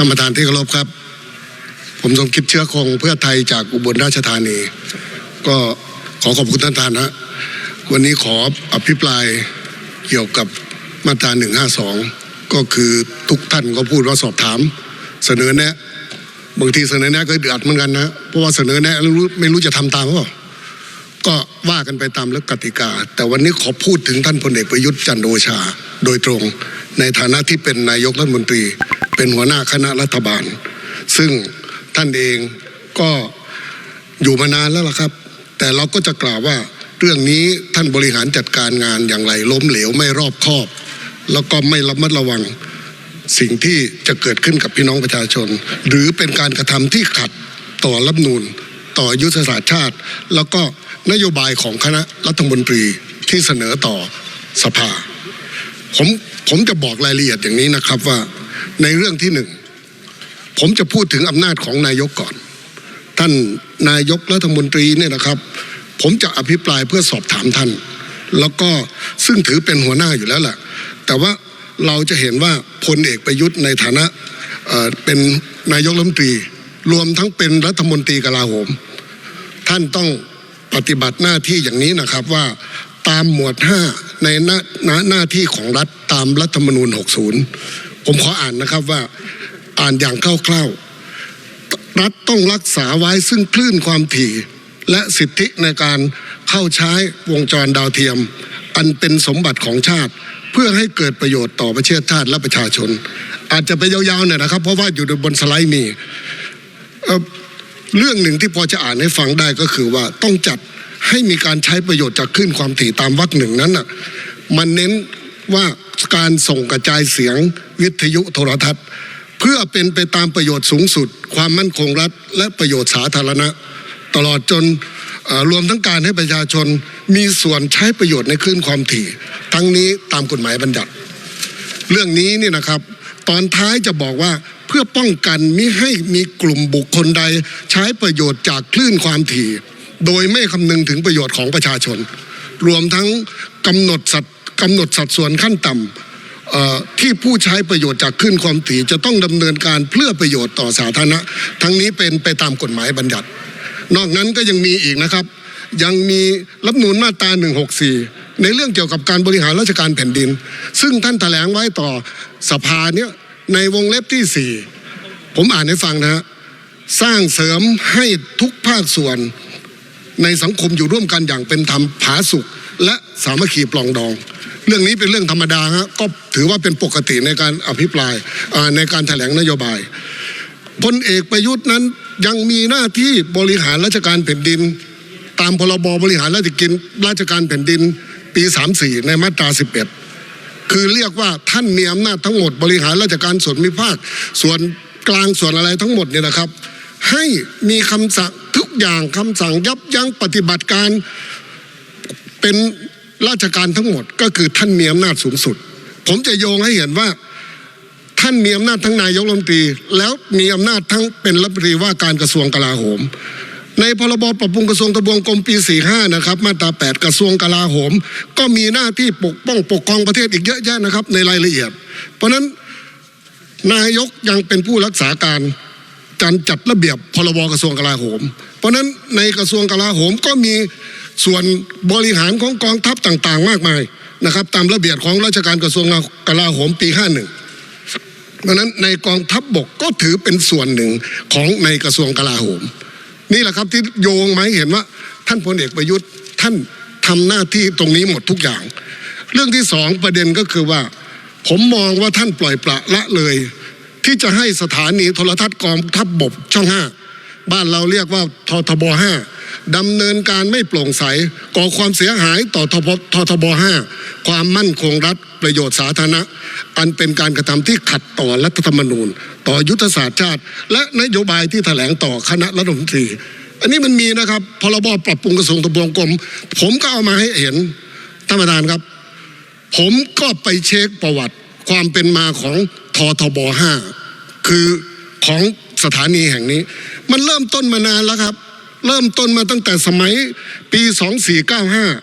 ท่านประธานที่เคารพครับ ผมสมคิดเชื้อคงเพื่อไทยจากอุบลราชธานี ก็ขอขอบคุณท่านประธานนะวันนี้ขออภิปรายเกี่ยวกับมาตรา152 ก็คือทุกท่านก็พูดว่าสอบถาม เสนอแนะ บางทีเสนอแนะก็เดือดเหมือนกันนะเพราะว่าเสนอแนะแล้วรู้ไม่รู้จะทำตามหรือเปล่า ก็ว่ากันไปตามเรื่องกติกา แต่วันนี้ขอพูดถึงท่านพลเอกประยุทธ์จันทร์โอชา โดยตรง ในฐานะที่เป็นนายกรัฐมนตรี เป็นหัวหน้าคณะรัฐบาล ซึ่งท่านเองก็อยู่มานานแล้วล่ะครับ แต่เราก็จะกล่าวว่าเรื่องนี้ท่านบริหารจัดการงานอย่างไร ล้มเหลวไม่รอบคอบ แล้วก็ไม่ระมัดระวังสิ่งที่จะเกิดขึ้นกับพี่น้องประชาชน หรือเป็นการกระทำที่ขัดต่อรัฐนูลต่อยุทธศาสตร์ชาติ แล้วก็ นโยบายของคณะรัฐมนตรีที่เสนอต่อสภา ผมผมจะบอกรายละเอียดอย่างนี้นะครับว่าในเรื่องที่หนึ่งผมจะพูดถึงอำนาจของนายกก่อน ท่านนายกรัฐมนตรีเนี่ยนะครับ ผมจะอภิปรายเพื่อสอบถามท่าน แล้วก็ซึ่งถือเป็นหัวหน้าอยู่แล้วแหละแต่ว่าเราจะเห็นว่าพลเอกประยุทธ์ในฐานะเเป็นนายกรัฐมนตรี รวมทั้งเป็นรัฐมนตรีกลาโหม ท่านต้อง ปฏิบัติหน้าที่อย่างนี้นะครับว่าตามหมวด 5 ในหน้าหน้าหน้าที่ของรัฐตามรัฐธรรมนูญ 60 ผมขออ่านนะครับว่าอ่านอย่างคร่าวๆรัฐต้องรักษาไว้ซึ่งคลื่นความถี่ และสิทธิในการเข้าใช้วงจรดาวเทียม อันเป็นสมบัติของชาติเพื่อให้เกิดประโยชน์ต่อประเทศชาติและประชาชน อาจจะไปยาวๆหน่อยนะครับ เพราะว่าอยู่บนสไลด์มี เรื่องหนึ่งที่พอจะอ่านให้ฟังได้ก็คือว่าต้องจัดให้มีการใช้ประโยชน์จากคลื่นความถี่ตามวรรคหนึ่งนั้นน่ะมันเน้นว่าการส่งกระจายเสียงวิทยุโทรทัศน์ เพื่อเป็นไปตามประโยชน์สูงสุด ความมั่นคงรัฐ และประโยชน์สาธารณะ ตลอดจนรวมทั้งการให้ประชาชนมีส่วนใช้ประโยชน์ในคลื่นความถี่ ทั้งนี้ตามกฎหมายบัญญัติ เรื่องนี้เนี่ยนะครับ ตอนท้ายจะบอกว่า เพื่อป้องกันมิให้มีกลุ่มบุคคลใดใช้ประโยชน์จากคลื่นความถี่ โดยไม่คำนึงถึงประโยชน์ของประชาชน รวมทั้งกำหนดสัดกำหนดสัดส่วนขั้นต่ำที่ผู้ใช้ประโยชน์จากคลื่นความถี่ จะต้องดำเนินการเพื่อประโยชน์ต่อสาธารณะ ทั้งนี้เป็นไปตามกฎหมายบัญญัติ นอกนั้นก็ยังมีอีกนะครับ ยังมีรัฐธรรมนูลมาตรา 164 ในเรื่องเกี่ยวกับการบริหารราชการแผ่นดิน ซึ่งท่านแถลงไว้ต่อสภาเนี่ย ในวงเล็บที่ 4 ผมอ่านให้ฟังนะฮะสร้างเสริมให้ทุกภาคส่วนในสังคมอยู่ร่วมกันอย่างเป็นธรรมผาสุกและสามัคคีปลองดอง เรื่องนี้เป็นเรื่องธรรมดาฮะก็ถือว่าเป็นปกติในการอภิปรายในการแถลงนโยบายพลเอกประยุทธ์นั้นยังมีหน้าที่บริหารราชการแผ่นดิน ตามพรบบริหารราชกินราชการแผ่นดินปี 34 ในมาตรา 11 คือเรียกว่าท่านมีอำนาจทั้งหมดบริหารราชการส่วนมิภาค ส่วนกลางส่วนอะไรทั้งหมดเนี่ยนะครับ ให้มีคำสั่งทุกอย่างคำสั่งยับยั้งปฏิบัติการเป็นราชการทั้งหมดก็คือท่านมีอำนาจสูงสุด ผมจะโยงให้เห็นว่าท่านมีอำนาจทั้งนายกรัฐมนตรี แล้วมีอำนาจทั้งเป็นรัฐมนตรีว่าการกระทรวงกลาโหม ในพรบปรับปรุงกระทรวงทบวงกรมปี 45 นะครับ มาตรา 8 กระทรวงกลาโหม ก็มีหน้าที่ปกป้องปกครองประเทศอีกเยอะแยะนะครับ ในรายละเอียด เพราะนั้นนายกยังเป็นผู้รักษาการการจัดระเบียบพรบกระทรวงกลาโหม เพราะนั้นในกระทรวงกลาโหมก็มีส่วนบริหารของกองทัพต่างๆ มากมายนะครับ ตามระเบียบของราชการกระทรวงกลาโหมปี 51 เพราะฉะนั้นในกองทัพบบกก็ถือเป็นส่วนหนึ่งของในกระทรวงกลาโหม นี่แหละครับที่โยงมาให้เห็นว่า ท่านพลเอกประยุทธ์ท่านทำหน้าที่ตรงนี้หมดทุกอย่าง เรื่องที่สองประเด็นก็คือว่า ผมมองว่าท่านปล่อยปละละเลย ที่จะให้สถานีโทรทัศน์กองทัพบบช่องห้าบ้านเราเรียกว่าททบห้า ดำเนินการไม่โปร่งใส ก่อความเสียหายต่อทบททบห้าความมั่นคงรัฐประโยชน์สาธารณะ อันเป็นการกระทำที่ขัดต่อรัฐธรรมนูญ ต่อยุทธศาสตร์ชาติ และนโยบายที่แถลงต่อคณะรัฐมนตรี อันนี้มันมีนะครับพรบปรับปรุงกระทรวงทบวงกรมผมก็เอามาให้เห็นท่านประธานครับ ผมก็ไปเช็คประวัติความเป็นมาของททบห้าคือของสถานีแห่งนี้ มันเริ่มต้นมานานแล้วครับ เริ่มต้นมาตั้งแต่สมัยปี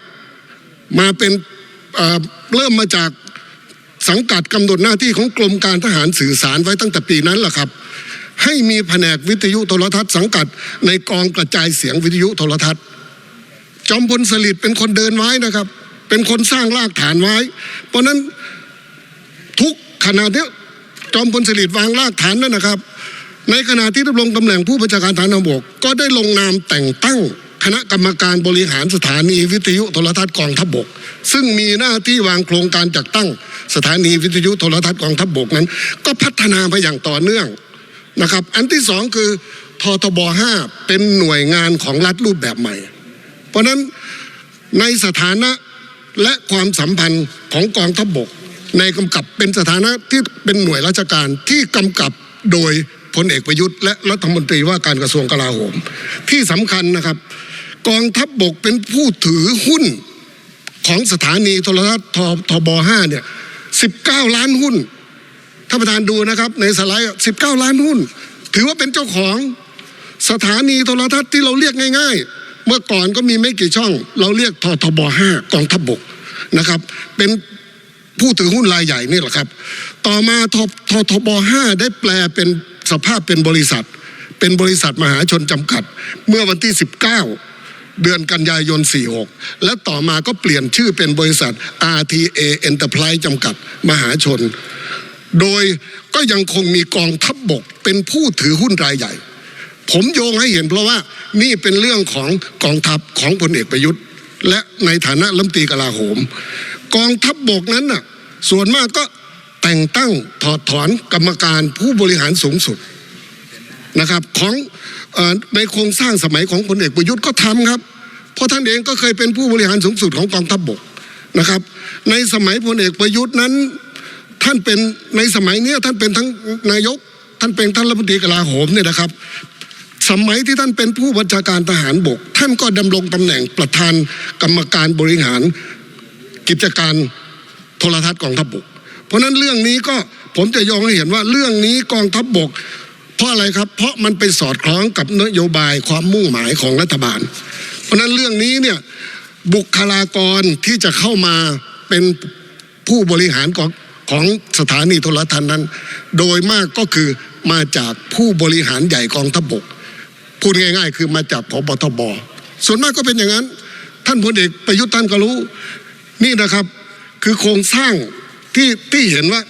2495 มาเป็นเริ่มมาจากสังกัดกำหนดหน้าที่ของกรมการทหารสื่อสารไว้ตั้งแต่ปีนั้นแหละครับ ให้มีแผนกวิทยุโทรทัศน์สังกัดในกองกระจายเสียงวิทยุโทรทัศน์ จอมพลสฤษดิ์เป็นคนเดินไว้นะครับ เป็นคนสร้างรากฐานไว้ เพราะฉะนั้นทุกขณะเนี้ยจอมพลสฤษดิ์วางรากฐานนั่นนะครับ ในขณะที่ดำรงตำแหน่งผู้บัญชาการฐานบก ก็ได้ลงนามแต่งตั้งคณะกรรมการบริหารสถานีวิทยุโทรทัศน์กองทัพบกซึ่งมีหน้าที่วางโครงการจัดตั้ง สถานีวิทยุโทรทัศน์กองทัพบกนั้น ก็พัฒนาไปอย่างต่อเนื่องนะครับ อันที่สองคือททบ5เป็นหน่วยงานของรัฐรูปแบบใหม่ เพราะฉะนั้นในสถานะและความสัมพันธ์ของกองทัพบก ในกำกับเป็นสถานะที่เป็นหน่วยราชการที่กำกับโดย พลเอกประยุทธ์และรัฐมนตรีว่าการกระทรวงกลาโหม ที่สำคัญนะครับ กองทัพบกเป็นผู้ถือหุ้นของสถานีโทรทัศน์ททบ5เนี่ย19ล้านหุ้นท่านประธานดูนะครับ ในสไลด์19ล้านหุ้น ถือว่าเป็นเจ้าของสถานีโทรทัศน์ที่เราเรียกง่าย ๆ เมื่อก่อนก็มีไม่กี่ช่อง เราเรียกททบ5กองทัพบกนะครับ เป็นผู้ถือหุ้นรายใหญ่นี่แหละครับ ต่อมาทททบ5ได้แปลเป็น สภาพเป็นบริษัท เป็นบริษัทมหาชนจำกัด เมื่อวันที่ 19 เดือนกันยายน 46 และต่อมาก็เปลี่ยนชื่อเป็นบริษัท RTA Enterprise จำกัดมหาชน โดยก็ยังคงมีกองทัพบบกเป็นผู้ถือหุ้นรายใหญ่ ผมโยงให้เห็นเพราะว่านี่เป็นเรื่องของกองทัพของพลเอกประยุทธ์ และในฐานะรัฐมนตรีกลาโหม กองทัพบบกนั้นน่ะส่วนมากก็ แต่งตั้งถอดถอนกรรมการผู้บริหารสูงสุดนะครับของในโครงสร้างสมัยของพลเอกประยุทธ์ก็ทำครับ เพราะท่านเองก็เคยเป็นผู้บริหารสูงสุดของกองทัพบบกนะครับ ในสมัยพลเอกประยุทธ์นั้น ท่านเป็นในสมัยนี้ท่านเป็นทั้งนายก ท่านเป็นท่านรัฐมนตรีกลาโหมเนี่ยนะครับ สมัยที่ท่านเป็นผู้บัญชาการทหารบก ท่านก็ดำรงตำแหน่งประธานกรรมการบริหารกิจการโทรทัศน์กองทัพบก เพราะฉะนั้นเรื่องนี้ก็ผมจะยองให้เห็นว่าเรื่องนี้กองทัพบก เพราะอะไรครับ เพราะมันไปสอดคล้องกับนโยบายความมุ่งหมายของรัฐบาล เพราะฉะนั้นเรื่องนี้เนี่ยบุคลากรที่จะเข้ามาเป็นผู้บริหารของของสถานีโทรทัศน์นั้น โดยมากก็คือมาจากผู้บริหารใหญ่กองทัพบกพูดง่าย ๆ คือมาจากพบทบส่วนมากก็เป็นอย่างนั้น ท่านพลเอกประยุทธ์ท่านก็รู้ นี่นะครับคือโครงสร้าง ที่ที่เห็นว่า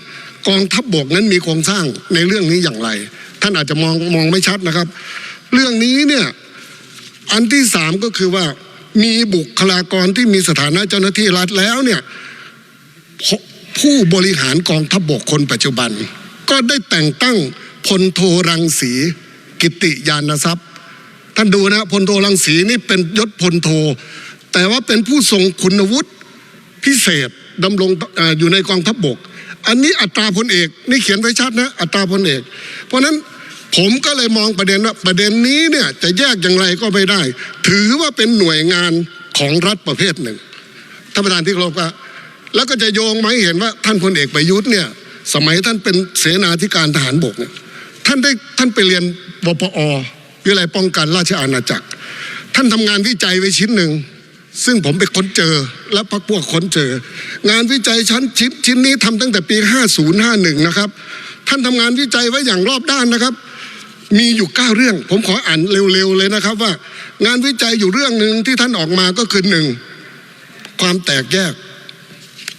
กองทัพบกนั้นมีโครงสร้างในเรื่องนี้อย่างไร ท่านอาจจะมองมองไม่ชัดนะครับ เรื่องนี้เนี่ยอันที่สามก็คือว่ามีบุคลากรที่มีสถานะเจ้าหน้าที่รัฐแล้วเนี่ยผู้บริหารกองทัพบกคนปัจจุบัน ก็ได้แต่งตั้งพลโทรังสีกิติยานทรัพย์ ท่านดูนะพลโทรังสีนี่เป็นยศพลโท แต่ว่าเป็นผู้ทรงคุณวุฒิ พิเศษดำรงออยู่ในกองทัพบก อันนี้อัตราพลเอก นี่เขียนไว้ชัดนะอัตราพลเอก เพราะนั้นผมก็เลยมองประเด็นว่าประเด็นนี้เนี่ยจะแยกอย่างไรก็ไม่ได้ ถือว่าเป็นหน่วยงานของรัฐประเภทหนึ่งท่านประธานที่เคารพครับแล้วก็จะโยงมาให้เห็นว่าท่านพลเอกประยุทธ์เนี่ยสมัยท่านเป็นเสนาธิการทหารบกเนี่ยท่านได้ท่านไปเรียนวปอวิทยาลัยป้องกันราชอาณาจักร ท่านทำงานวิจัยไว้ชิ้นหนึ่ง ซึ่งผมไปค้นเจอและพักพวกค้นเจอ งานวิจัยชั้นชิ้นชิ้นนี้ทำตั้งแต่ปี 5051 นะครับ ท่านทำงานวิจัยไว้อย่างรอบด้านนะครับ มีอยู่เก้าเรื่อง ผมขออ่านเร็วๆเลยนะครับว่า งานวิจัยอยู่เรื่องหนึ่งที่ท่านออกมาก็คือหนึ่งความแตกแยก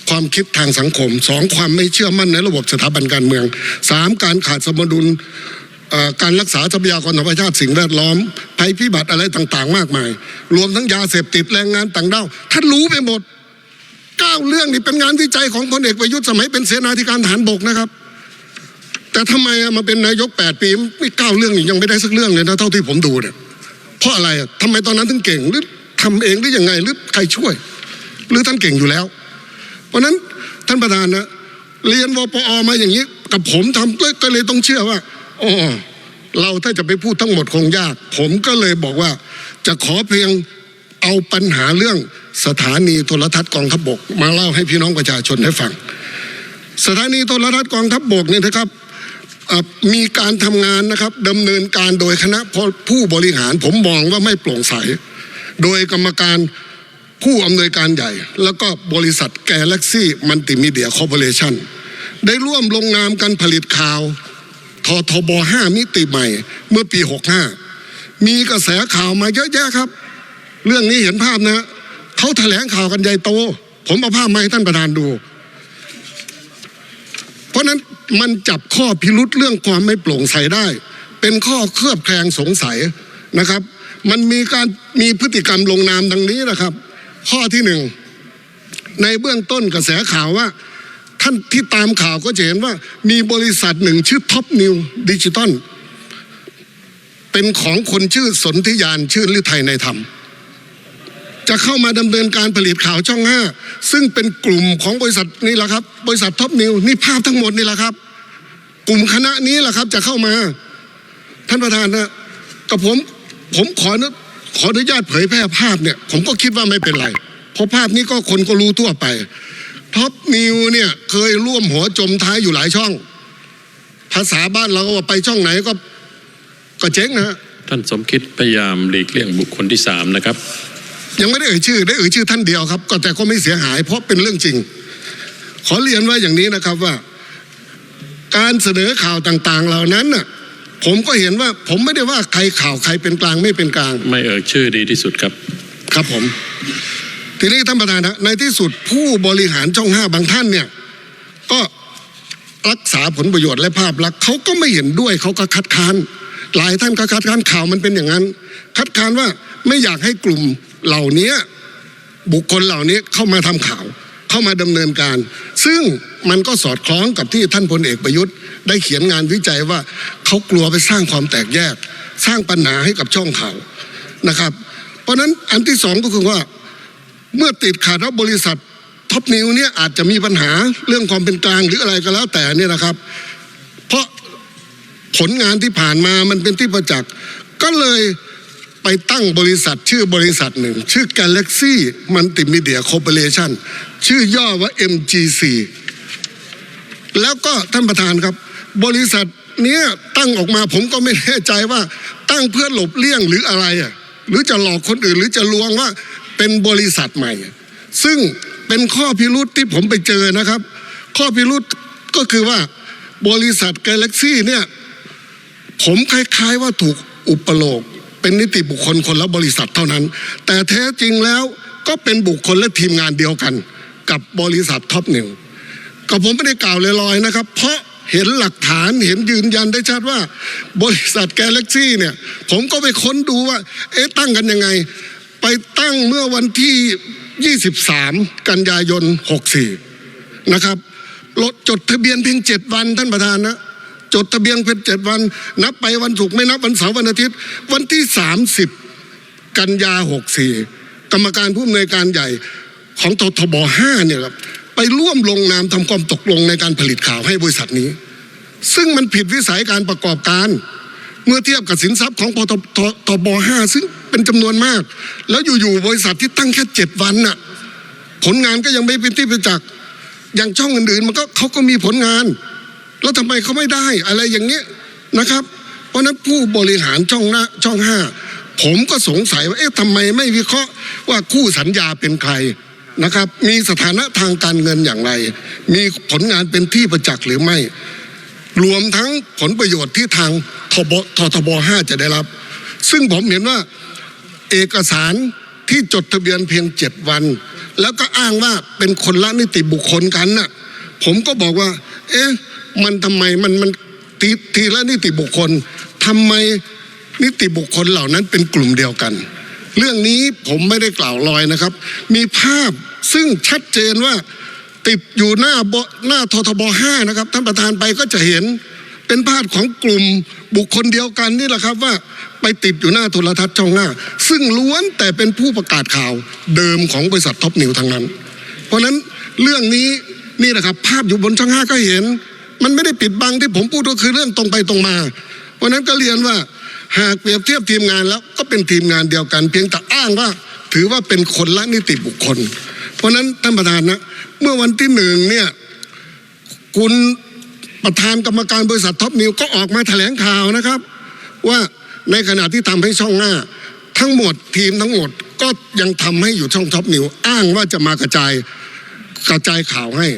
ความคิดทางสังคมสองความไม่เชื่อมั่นในระบบสถาบันการเมืองสามการขาดสมดุล การรักษาทรัพยากรธรรมชาติสิ่งแวดล้อมภัยพิบัติอะไรต่างๆ มากมาย รวมทั้งยาเสพติดแรงงานต่างด้าวท่านรู้ไปหมดเก้าเรื่องนี่เป็นงานวิจัยของพลเอกประยุทธ์สมัยเป็นเสนาธิการทหารบกนะครับ แต่ทำไมมาเป็นนายกแปดปีไม่เก้าเรื่องนี่ยังไม่ได้สักเรื่องเลยนะเท่าที่ผมดูเนี่ยเพราะอะไรอะทำไมตอนนั้นถึงเก่งหรือทำเองหรือยังไงหรือใครช่วย หรือท่านเก่งอยู่แล้ว เพราะนั้นท่านประธานนะเรียนวปอมาอย่างนี้ กับผมทำก็เลยต้องเชื่อว่า เราถ้าจะไปพูดทั้งหมดคงยาก ผมก็เลยบอกว่าจะขอเพียงเอาปัญหาเรื่องสถานีโทรทัศน์กองทัพบก มาเล่าให้พี่น้องประชาชนได้ฟัง สถานีโทรทัศน์กองทัพบกเนี่ยนะครับมีการทำงานนะครับดำเนินการโดยคณะผู้บริหาร ผมมองว่าไม่โปร่งใส โดยกรรมการผู้อำนวยการใหญ่ แล้วก็บริษัทแกลเล็กซี่มัลติมีเดียคอร์ปอเรชั่นได้ร่วมลงนามกันผลิตข่าว ททบ5มิติใหม่ เมื่อปี 65 มีกระแสข่าวมาเยอะแยะครับ เรื่องนี้เห็นภาพนะเขาแถลงข่าวกันใหญ่โต ผมเอาภาพมาให้ท่านประธานดู เพราะนั้นมันจับข้อพิรุษเรื่องความไม่โปร่งใสได้ เป็นข้อเคลือบแคลงสงสัยนะครับ มันมีการมีพฤติกรรมลงนามดังนี้นะครับ ข้อที่หนึ่งในเบื้องต้นกระแสข่าวว่า ท่านที่ตามข่าวก็จะเห็นว่ามีบริษัทหนึ่งชื่อท็อปนิวดิจิตอลเป็นของคนชื่อสนธิยานชื่อฤทัยในธรรม จะเข้ามาดำเนินการผลิตข่าวช่องห้าซึ่งเป็นกลุ่มของบริษัทนี่แหละครับ บริษัทท็อปนิวนี่ภาพทั้งหมดนี่แหละครับ กลุ่มคณะนี้แหละครับจะเข้ามา ท่านประธานนะกับผมผมขอนะขออนุญาตเผยแพร่ภาพเนี่ย ผมก็คิดว่าไม่เป็นไร เพราะภาพนี้ก็คนก็รู้ทั่วไป ท็อปนิวเนี่ยเคยร่วมหัวจมท้ายอยู่หลายช่อง ภาษาบ้านเราก็ว่าไปช่องไหนก็ก็เจ๊งนะฮะท่านสมคิดพยายามหลีกเลี่ยงบุคคลที่สามนะครับ ยังไม่ได้เอ่ยชื่อ ได้เอ่ยชื่อท่านเดียวครับ ก็แต่ก็ไม่เสียหาย เพราะเป็นเรื่องจริง ขอเรียนว่าอย่างนี้นะครับว่า การเสนอข่าวต่างๆ เหล่านั้นน่ะผมก็เห็นว่า ผมไม่ได้ว่าใครข่าวใครเป็นกลางไม่เป็นกลาง ไม่เอ่ยชื่อดีที่สุดครับ ครับผม ทีนี้ท่านประธานนะในที่สุดผู้บริหารช่องห้าบางท่านเนี่ยก็รักษาผลประโยชน์และภาพลักษณ์เขาก็ไม่เห็นด้วยเขาก็คัดค้าน หลายท่านก็คัดค้านข่าวมันเป็นอย่างนั้น คัดค้านว่าไม่อยากให้กลุ่มเหล่านี้บุคคลเหล่านี้เข้ามาทำข่าว เข้ามาดำเนินการ ซึ่งมันก็สอดคล้องกับที่ท่านพลเอกประยุทธ์ ได้เขียนงานวิจัยว่าเขากลัวไปสร้างความแตกแยก สร้างปัญหาให้กับช่องข่าวนะครับ เพราะฉะนั้นอันที่สองก็คือว่า เมื่อติดขัดแล้วบริษัทท็อปนิวเนี่ยอาจจะมีปัญหาเรื่องความเป็นกลางหรืออะไรก็แล้วแต่เนี่ยนะครับ เพราะผลงานที่ผ่านมามันเป็นที่ประจักษ์ก็เลยไปตั้งบริษัทชื่อบริษัทหนึ่ง ชื่อ Galaxy Multimedia Corporation ชื่อย่อว่า MGC แล้วก็ท่านประธานครับ บริษัทเนี้ยตั้งออกมาผมก็ไม่แน่ใจว่าตั้งเพื่อหลบเลี่ยงหรืออะไรอะหรือจะหลอกคนอื่นหรือจะลวงว่า เป็นบริษัทใหม่ ซึ่งเป็นข้อพิรุษที่ผมไปเจอนะครับ ข้อพิรุษก็คือว่าบริษัท Galaxy เนี่ยผมคล้าย ๆ ว่าถูกอุปโลกเป็นนิติบุคคลคนละบริษัทเท่านั้น แต่แท้จริงแล้วก็เป็นบุคคลและทีมงานเดียวกัน กับบริษัทท็อปนิวก็ผมไม่ได้กล่าวลอยๆนะครับ เพราะเห็นหลักฐานเห็นยืนยันได้ชัดว่า บริษัทแกลเล็กซี่เนี่ย ผมก็ไปค้นดูว่า เอ๊ะตั้งกันยังไง ไปตั้งเมื่อวันที่ 23 กันยายน 64 นะครับรถจดทะเบียนเพียง 7 วันท่านประธานนะจดทะเบียนเพียงเจ็ดวัน นับไปวันศุกร์ไม่นับวันเสาร์วันอาทิตย์ วันที่ 30 กันยา 64 กรรมการผู้อำนวยการใหญ่ของททบ 5 เนี่ยครับไปร่วมลงนามทำความตกลงในการผลิตข่าวให้บริษัทนี้ ซึ่งมันผิดวิสัยการประกอบการ เมื่อเทียบกับสินทรัพย์ของปตททบ5ซึ่งเป็นจำนวนมาก แล้วอยู่ๆบริษัทที่ตั้งแค่เจ็ดวันน่ะผลงานก็ยังไม่เป็นที่ประจักษ์อย่างช่องอื่นๆมันก็เขาก็มีผลงาน แล้วทำไมเขาไม่ได้อะไรอย่างเงี้ยนะครับ เพราะนั้นผู้บริหารช่องหน้าช่องห้าผมก็สงสัยว่าเอ๊ะทำไมไม่วิเคราะห์ว่าคู่สัญญาเป็นใครนะครับ มีสถานะทางการเงินอย่างไร มีผลงานเป็นที่ประจักษ์หรือไม่ รวมทั้งผลประโยชน์ที่ทางทบททบห้าจะได้รับ ซึ่งผมเห็นว่าเอกสารที่จดทะเบียนเพียงเจ็ดวัน แล้วก็อ้างว่าเป็นคนละนิติบุคคลกันน่ะ ผมก็บอกว่า เอ๊ะ มันทำไมมันมันทีทีละนิติบุคคลทำไมนิติบุคคลเหล่านั้นเป็นกลุ่มเดียวกัน เรื่องนี้ผมไม่ได้กล่าวลอยนะครับ มีภาพซึ่งชัดเจนว่า ติดอยู่หน้าบหน้าททบห้านะครับ ท่านประธานไปก็จะเห็นเป็นภาพของกลุ่มบุคคลเดียวกันนี่แหละครับว่าไปติดอยู่หน้าโทรทัศน์ช่องหน้า ซึ่งล้วนแต่เป็นผู้ประกาศข่าวเดิมของบริษัทท็อปนิวทั้งนั้น เพราะฉะนั้นเรื่องนี้นี่แหละครับ ภาพอยู่บนช่องห้าก็เห็น มันไม่ได้ปิดบังที่ผมพูดก็คือเรื่องตรงไปตรงมา เพราะนั้นก็เรียนว่าหากเปรียบเทียบทีมงานแล้วก็เป็นทีมงานเดียวกัน เพียงแต่อ้างว่าถือว่าเป็นคนละนิติบุคคล เพราะนั้นท่านประธานนะ เมื่อวันที่หนึ่งเนี่ยคุณประธานกรรมการบริษัทท็อปนิวก็ออกมาแถลงข่าวนะครับ ว่าในขณะที่ทำให้ช่องหน้า ทั้งหมดทีมทั้งหมดก็ยังทำให้อยู่ช่องท็อปนิวอ้างว่าจะมากระจายกระจายข่าวให้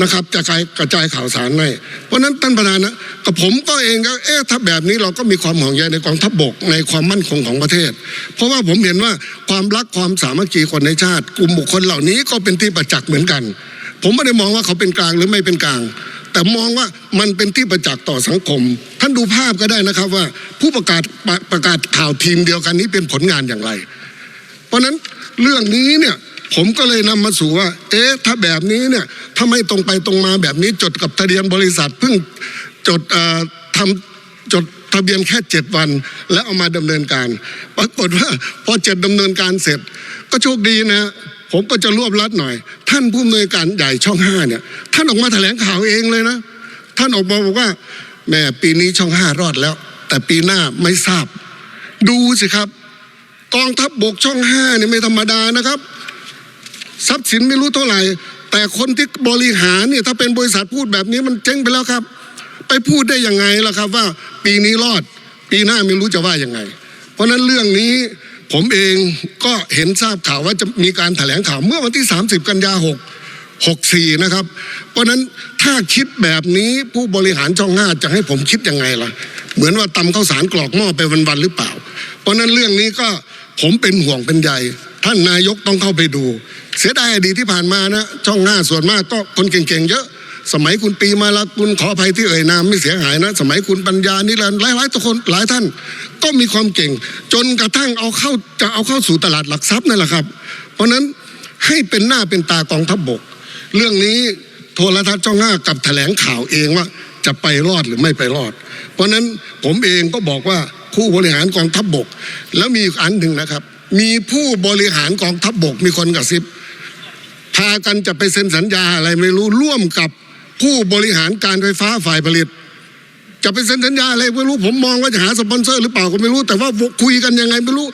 นะครับจะกระจายข่าวสารให้เพราะนั้นท่านประธานนะกับผมก็เองก็เอ๊ะถ้าแบบนี้เราก็มีความห่วงใยในกองทัพบกในความมั่นคงของประเทศ เพราะว่าผมเห็นว่าความรักความสามัคคีคนในชาติ กลุ่มบุคคลเหล่านี้ก็เป็นที่ประจักษ์เหมือนกัน ผมไม่ได้มองว่าเขาเป็นกลางหรือไม่เป็นกลาง แต่มองว่ามันเป็นที่ประจักษ์ต่อสังคม ท่านดูภาพก็ได้นะครับว่าผู้ประกาศประประกาศข่าวทีมเดียวกันนี้เป็นผลงานอย่างไร เพราะนั้นเรื่องนี้เนี่ย ผมก็เลยนำมาสู่ว่า เอ๊ะถ้าแบบนี้เนี่ยถ้าไม่ตรงไปตรงมาแบบนี้จดกับทะเบียนบริษัทเพิ่งจดทำจดทะเบียนแค่เจ็ดวัน แล้วเอามาดำเนินการ ปรากฏว่าพอเจ็ดดำเนินการเสร็จ ก็โชคดีนะผมก็จะรวบรัดหน่อย ท่านผู้อำนวยการใหญ่ช่องห้าเนี่ยท่านออกมาแถลงข่าวเองเลยนะ ท่านออกมาบอกว่าแม่ปีนี้ช่องห้ารอดแล้ว แต่ปีหน้าไม่ทราบ ดูสิครับกองทัพบบกช่องห้าเนี่ยไม่ธรรมดานะครับ ทรัพย์สินไม่รู้เท่าไหร่ แต่คนที่บริหารเนี่ยถ้าเป็นบริษัทพูดแบบนี้มันเจ๊งไปแล้วครับ ไปพูดได้ยังไงล่ะครับว่า ปีนี้รอด ปีหน้าไม่รู้จะว่ายังไง เพราะฉะนั้นเรื่องนี้ผมเองก็เห็นทราบข่าวว่าจะมีการแถลงข่าวเมื่อวันที่ 30 กันยา6 64 นะครับ เพราะนั้นถ้าคิดแบบนี้ผู้บริหารช่องห้าจะให้ผมคิดยังไงล่ะ เหมือนว่าตำข้าวสารกรอกหม้อไปวันๆหรือเปล่า เพราะฉะนั้นเรื่องนี้ก็ผมเป็นห่วงเป็นใยท่านนายกต้องเข้าไปดู เสียดายอดีตที่ผ่านมานะ ช่องหน้าส่วนมากก็คนเก่งๆเยอะ สมัยคุณปีมาลาคุณขออภัยที่เอ่ยนามไม่เสียหายนะ สมัยคุณปัญญานิรันดร์หลายๆตัวคนหลายท่าน ก็มีความเก่ง จนกระทั่งเอาเข้าจะเอาเข้าสู่ตลาดหลักทรัพย์นั่นแหละครับ เพราะฉะนั้นให้เป็นหน้าเป็นตากองทัพบบก เรื่องนี้โทรทัศน์ช่องห้ากับแถลงข่าวเองว่าจะไปรอดหรือไม่ไปรอด เพราะฉะนั้นผมเองก็บอกว่าผู้บริหารกองทัพบบก แล้วมีอีกอันหนึ่งนะครับ มีผู้บริหารกองทัพบบกมีคนกระซิบ พากันจะไปเซ็นสัญญาอะไรไม่รู้ร่วมกับผู้บริหารการไฟฟ้าฝ่ายผลิต จะไปเซ็นสัญญาอะไรไม่รู้ผมมองว่าจะหาสปอนเซอร์หรือเปล่าก็ไม่รู้ แต่ว่าคุยกันยังไงไม่รู้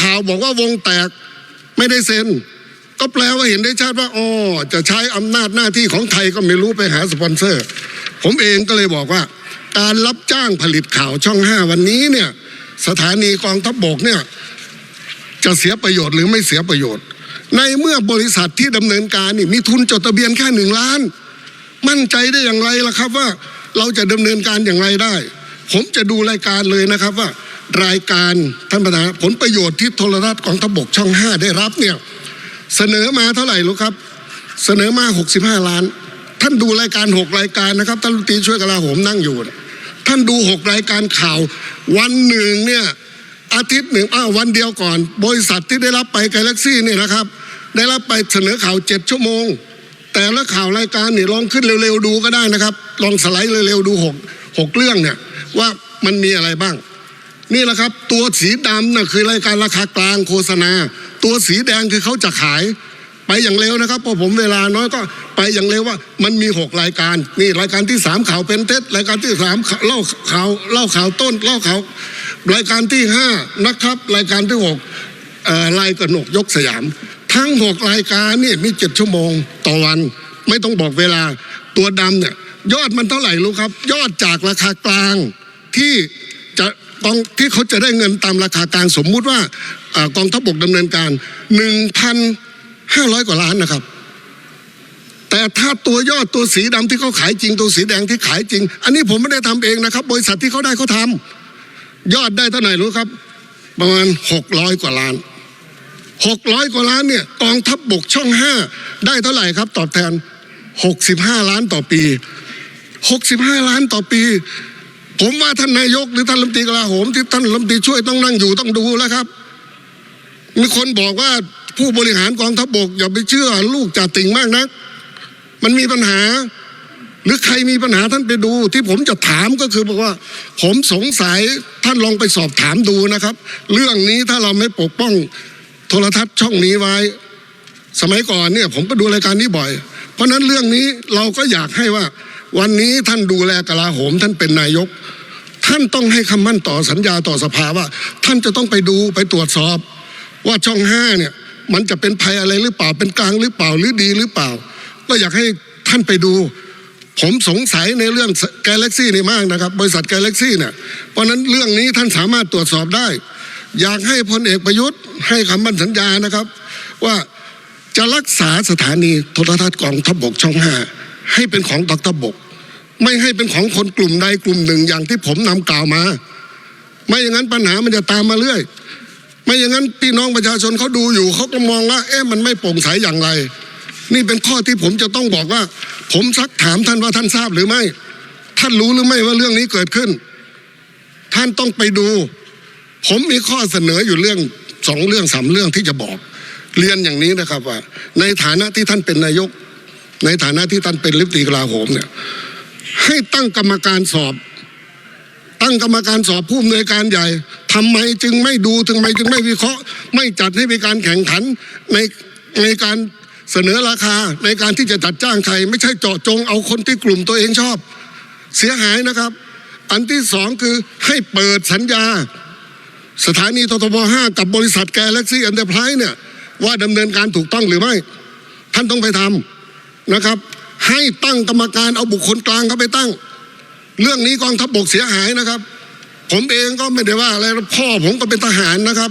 ข่าวบอกว่าวงแตกไม่ได้เซ็นก็แปลว่าเห็นได้ชัดว่าอ๋อจะใช้อำนาจหน้าที่ของไทยก็ไม่รู้ไปหาสปอนเซอร์ ผมเองก็เลยบอกว่า การรับจ้างผลิตข่าวช่องห้าวันนี้เนี่ยสถานีกองทัพบกเนี่ยจะเสียประโยชน์หรือไม่เสียประโยชน์ ในเมื่อบริษัทที่ดำเนินการนี่มีทุนจดทะเบียนแค่หนึ่งล้าน มั่นใจได้อย่างไรล่ะครับว่าเราจะดำเนินการอย่างไรได้ ผมจะดูรายการเลยนะครับว่า รายการท่านประธานผลประโยชน์ที่โทรทัศน์กองทบกช่องห้าได้รับเนี่ยเสนอมาเท่าไหร่รู้ครับ เสนอมา 65 ล้าน ท่านดูรายการ 6 รายการนะครับท่านรัฐมนตรีช่วยกลาโหมนั่งอยู่ ท่านดู 6 รายการข่าววันหนึ่งเนี่ย อาทิตย์หนึ่งอ้าววันเดียวก่อน บริษัทที่ได้รับไปกาแล็กซี่นี่นะครับ ได้รับไปเสนอข่าว7ชั่วโมง แต่ละข่าวรายการนี่ลองขึ้นเร็วๆดูก็ได้นะครับ ลองสไลด์เร็วๆดูหกหกเรื่องเนี่ยว่ามันมีอะไรบ้าง นี่แหละครับ ตัวสีดำน่ะคือรายการราคากลางโฆษณา ตัวสีแดงคือเขาจะขายไปอย่างเร็วนะครับพราะผมเวลาน้อยก็ไปอย่างเร็วว่ามันมีหกรายการนี่รายการที่สามข่าวเป็นเท็จรายการที่สามเล่าข่าวเล่าข่าวต้นเล่าข่าว รายการที่ห้านะครับรายการที่หกเอ่อลายกระหนกยกสยาม ทั้งหกรายการเนี่ยมีเจ็ดชั่วโมงต่อวัน ไม่ต้องบอกเวลาตัวดำเนี่ยยอดมันเท่าไหร่รู้ครับ ยอดจากราคากลางที่จะกองที่เขาจะได้เงินตามราคากลางสมมุติว่าอากองทัพบกดำเนินการหนึ่งพันห้าร้อยกว่าล้านนะครับ แต่ถ้าตัวยอดตัวสีดำที่เขาขายจริงตัวสีแดงที่ขายจริง อันนี้ผมไม่ได้ทำเองนะครับ บริษัทที่เขาได้เขาทำ ยอดได้เท่าไหร่รู้ครับ ประมาณหกร้อยกว่าล้านหกร้อยกว่าล้านเนี่ยกองทัพบกช่องห้าได้เท่าไหร่ครับ ตอบแทนหกสิบห้าล้านต่อปีหกสิบห้าล้านต่อปี ผมว่าท่านนายกหรือท่านรัฐมนตรีกลาโหมที่ท่านรัฐมนตรีช่วยต้องนั่งอยู่ต้องดูแล้วครับ มีคนบอกว่าผู้บริหารกองทัพบกอย่าไปเชื่อลูกจ่าติ่งมากนัก มันมีปัญหา หรือใครมีปัญหาท่านไปดู ที่ผมจะถามก็คือบอกว่า ผมสงสัยท่านลองไปสอบถามดูนะครับ เรื่องนี้ถ้าเราไม่ปกป้องโทรทัศน์ช่องนี้ไว้ สมัยก่อนเนี่ยผมก็ดูรายการนี้บ่อย เพราะฉะนั้นเรื่องนี้เราก็อยากให้ว่า วันนี้ท่านดูแลกลาโหม ท่านเป็นนายก ท่านต้องให้คำมั่นต่อสัญญาต่อสภาว่า ท่านจะต้องไปดูไปตรวจสอบ ว่าช่องห้าเนี่ยมันจะเป็นภัยอะไรหรือเปล่าเป็นกลางหรือเปล่าหรือดีหรือเปล่า ก็อยากให้ท่านไปดู ผมสงสัยในเรื่องกาแล็กซี่นี่มากนะครับ บริษัทกาแล็กซี่เนี่ยเพราะนั้นเรื่องนี้ท่านสามารถตรวจสอบได้ อยากให้พลเอกประยุทธ์ให้คำมั่นสัญญานะครับ ว่าจะรักษาสถานีโทรทัศน์กองทัพบกช่องห้าให้เป็นของกองทัพบก ไม่ให้เป็นของคนกลุ่มใดกลุ่มหนึ่งอย่างที่ผมนำกล่าวมา ไม่อย่างนั้นปัญหามันจะตามมาเรื่อย ไม่อย่างนั้นพี่น้องประชาชนเขาดูอยู่เขาก็มองว่าเอ๊ะมันไม่โปร่งใสอย่างไร นี่เป็นข้อที่ผมจะต้องบอกว่า ผมซักถามท่านว่าท่านทราบหรือไม่ ท่านรู้หรือไม่ว่าเรื่องนี้เกิดขึ้น ท่านต้องไปดู ผมมีข้อเสนออยู่เรื่องสองเรื่องสามเรื่องที่จะบอก เรียนอย่างนี้นะครับว่า ในฐานะที่ท่านเป็นนายก ในฐานะที่ท่านเป็นรัฐมนตรีกลาโหมเนี่ยให้ตั้งกรรมการสอบ ตั้งกรรมการสอบผู้อำนวยการใหญ่ทำไมจึงไม่ดูทำไมจึงไม่วิเคราะห์ ไม่จัดให้มีการแข่งขันในในการ เสนอราคาในการที่จะจัดจ้างใคร ไม่ใช่เจาะจงเอาคนที่กลุ่มตัวเองชอบ เสียหายนะครับ อันที่สองคือให้เปิดสัญญา สถานีททบ5กับบริษัทแกลเล็กซี่อันเดอร์ไพรส์เนี่ยว่าดำเนินการถูกต้องหรือไม่ ท่านต้องไปทำนะครับ ให้ตั้งกรรมการเอาบุคคลกลางเข้าไปตั้ง เรื่องนี้กองทัพบกเสียหายนะครับ ผมเองก็ไม่ได้ว่าอะไรพ่อผมก็เป็นทหารนะครับ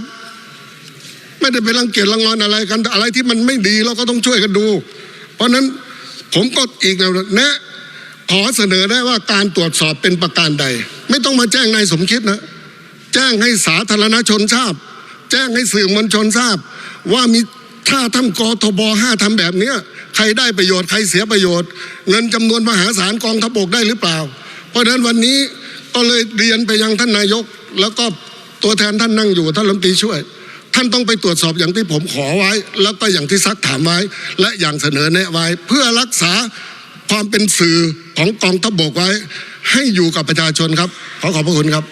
ไม่ได้ไปรังเกียจรังงอนอะไรกันอะไรที่มันไม่ดีเราก็ต้องช่วยกันดู เพราะนั้นผมก็อีกแนวนะขอเสนอได้ว่าการตรวจสอบเป็นประการใด ไม่ต้องมาแจ้งนายสมคิดนะ แจ้งให้สาธารณชนทราบ แจ้งให้สื่อมวลชนทราบ ว่ามีถ้าท่านกทบห้าทำแบบเนี้ยใครได้ประโยชน์ใครเสียประโยชน์ เงินจำนวนมหาศาลกองทัพบกได้หรือเปล่า เพราะฉะนั้นวันนี้ก็เลยเรียนไปยังท่านนายก แล้วก็ตัวแทนท่านนั่งอยู่ท่านรัฐมนตรีช่วย ท่านต้องไปตรวจสอบอย่างที่ผมขอไว้ แล้วก็อย่างที่ซักถามไว้ และอย่างเสนอแนะไว้ เพื่อรักษาความเป็นสื่อของกองทัพบกไว้ ให้อยู่กับประชาชนครับ ขอขอบพระคุณครับ